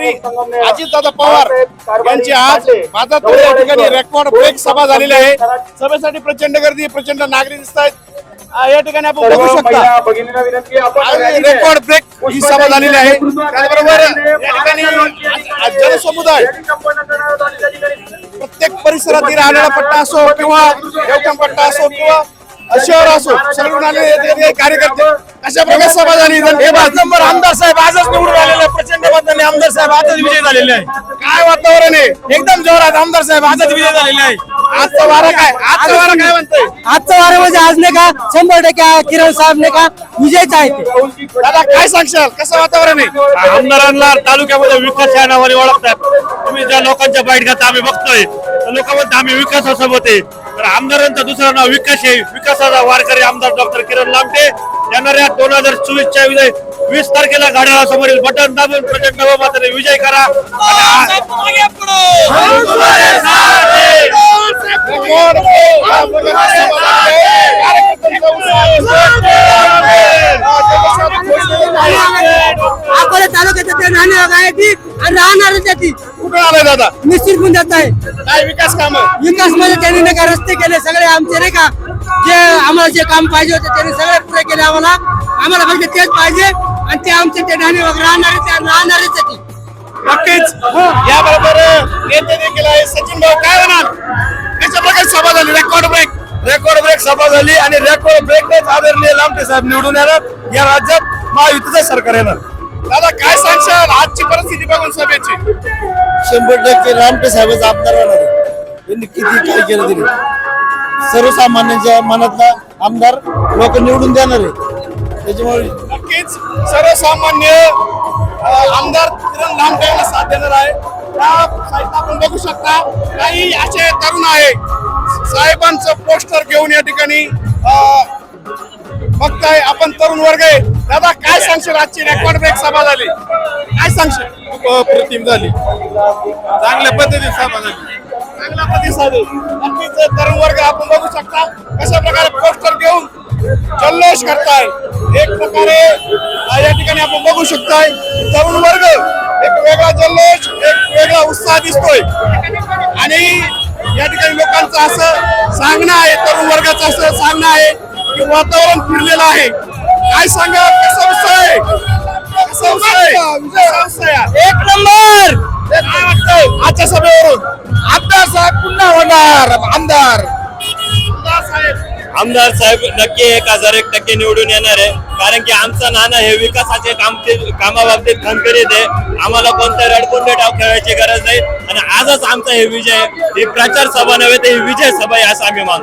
अजितदादा पवार यांची आज बाजापूर या ठिकाणी रेकॉर्ड ब्रेक सभा झालेली आहे. सभेसाठी प्रचंड गर्दी प्रचंड नागरिक दिसत आहेत. या ठिकाणी आपण बघू शकता. रेकॉर्ड ब्रेक ही सभा झालेली आहे. त्याचबरोबर या ठिकाणी जनसमुदाय प्रत्येक परिसरातील राहणारा पट्टा असो किंवा पट्टा असो किंवा शहर असो ठिकाणी कार्यकर्ते अशा प्रकारे झाली हे पाच नंबर आमदार साहेब आजच निवडून आलेले. प्रचंड मताने आमदार साहेब आजच विजय झालेले आहे काय वातावरण आहे? एकदम जोरात आमदार साहेब आजच विजय झालेले आहे आजचा वारा काय? आजचा वारा काय म्हणतोय? आजचा वारा म्हणजे आज नाही का शंभर टक्के किरण साहेब नाही का विजयच आहे ते. दादा काय सांगशाल? कसं वातावरण आहे? आमदारांना तालुक्यामध्ये विकास या नावाने ओळखतात. तुम्ही ज्या लोकांच्या बैठकात आम्ही बघतोय. त्या लोकांमध्ये आम्ही विकासासोबत आहे. तर आमदारांचं दुसरं नाव विकास आहे. विकासाचा वारकरी आमदार डॉक्टर किरण लामटे. येणाऱ्या दोन हजार चोवीसच्या विजय वीस तारखेला घड्याळा समोरील बटन दाबून प्रचंड बहुमताने विजय करा. आणि आ- राहणार आणि राहणारच आहे ती कुठून आलाय दादा? निश्चित जात आहे. काय विकास काम? विकासमध्ये त्यांनी नाही का रस्ते केले सगळे आमचे नाही का? जे आम्हाला जे काम पाहिजे होते त्यांनी सगळे पुरे केले आम्हाला. आम्हाला फक्त तेच पाहिजे आणि ते आमचे ते आहे ती नक्कीच. याबरोबर नेते देखील आहे सचिन भाऊ काय म्हणाल? कशा प्रकारे सभा झाली? रेकॉर्ड ब्रेक रेकॉर्ड ब्रेक सभा झाली आणि रेकॉर्ड ब्रेकनेच आदरणीय लामटे साहेब निवडून येणार. या राज्यात महायुतीचं सरकार येणार. दादा काय सांगशाल? आजची परिस्थिती बघून सभेची. शंभर टक्के रामटे साहेबच आमदार होणार. त्यांनी किती काय केलं तरी. सर्वसामान्यांच्या मनातला आमदार लोक निवडून देणार आहे त्याच्यामुळे नक्कीच सर्वसामान्य आमदार किरण लांबटे यांना साथ देणार आहे. त्या साईडला आपण बघू शकता काही असे तरुण आहे साहेबांचं पोस्टर घेऊन या ठिकाणी बघताय आपण तरुण वर्ग आहे. दादा सांगशील आजची रेकॉर्ड ब्रेक सभा झाली. काय सांगशील? अप्रतिम झाली. चांगल्या पद्धतीने सभा झाली. चांगला प्रतिसाद आहे नक्कीच तरुण वर्ग आपण बघू शकता. कशा प्रकारे पोस्टर घेऊन जल्लोष करताय. एक प्रकारे या ठिकाणी आपण बघू शकताय तरुण वर्ग एक वेगळा जल्लोष एक वेगळा उत्साह दिसतोय. आणि या ठिकाणी लोकांचं असं सांगणं आहे तरुण वर्गाचं असं सांगणं आहे की वातावरण फिरलेलं आहे. काय सांगा कसं उत्साह होणार आमदार आमदार. साहेब आमदार साहेब नक्की एक हजार एक टक्के निवडून येणार आहे. कारण की आमचा नाना हे विकासाचे काम कामाबाबतीत खणखरीत आहे. आम्हाला कोणत्या रडकोंडे डाव खेळायची गरज नाही. आणि आजच आमचा हे विजय ही प्रचार सभा नव्हे तर ही विजय सभा आहे असं आम्ही मानतो.